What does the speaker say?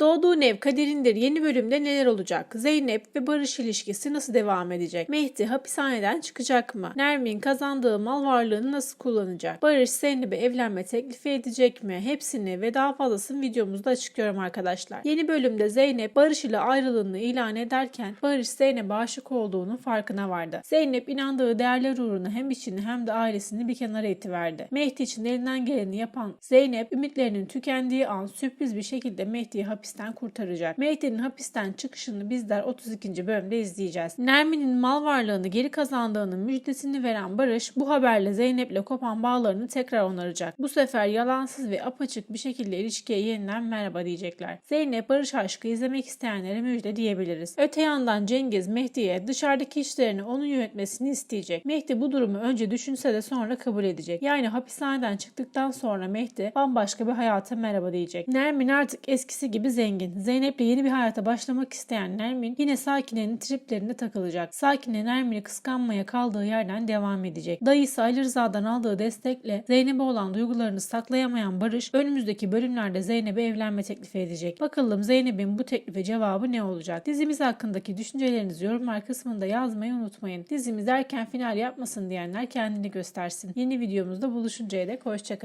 Doğduğun ev kaderindir yeni bölümde neler olacak? Zeynep ve Barış ilişkisi nasıl devam edecek? Mehdi hapishaneden çıkacak mı? Nermin kazandığı mal varlığını nasıl kullanacak? Barış Zeynep'e evlenme teklifi edecek mi? Hepsini ve daha fazlasını videomuzda açıklıyorum arkadaşlar. Yeni bölümde Zeynep Barış ile ayrılığını ilan ederken Barış Zeynep'e aşık olduğunun farkına vardı. Zeynep inandığı değerler uğruna hem içini hem de ailesini bir kenara itiverdi. Mehdi için elinden geleni yapan Zeynep ümitlerinin tükendiği an sürpriz bir şekilde Mehdi'yi hapisten kurtaracak. Mehdi'nin hapisten çıkışını bizler 32. bölümde izleyeceğiz. Nermin'in mal varlığını geri kazandığının müjdesini veren Barış bu haberle Zeynep'le kopan bağlarını tekrar onaracak. Bu sefer yalansız ve apaçık bir şekilde ilişkiye yeniden merhaba diyecekler. Zeynep Barış aşkı izlemek isteyenlere müjde diyebiliriz. Öte yandan Cengiz Mehdi'ye dışarıdaki işlerini onun yönetmesini isteyecek. Mehdi bu durumu önce düşünse de sonra kabul edecek. Yani hapishaneden çıktıktan sonra Mehdi bambaşka bir hayata merhaba diyecek. Nermin artık eskisi gibi zengin. Zeynep'le yeni bir hayata başlamak isteyen Nermin yine Sakine'nin triplerine takılacak. Sakine Nermin'i kıskanmaya kaldığı yerden devam edecek. Dayısı Ali Rıza'dan aldığı destekle Zeynep'e olan duygularını saklayamayan Barış önümüzdeki bölümlerde Zeynep'e evlenme teklifi edecek. Bakalım Zeynep'in bu teklife cevabı ne olacak? Dizimiz hakkındaki düşüncelerinizi yorumlar kısmında yazmayı unutmayın. Dizimiz erken final yapmasın diyenler kendini göstersin. Yeni videomuzda buluşuncaya dek hoşçakalın.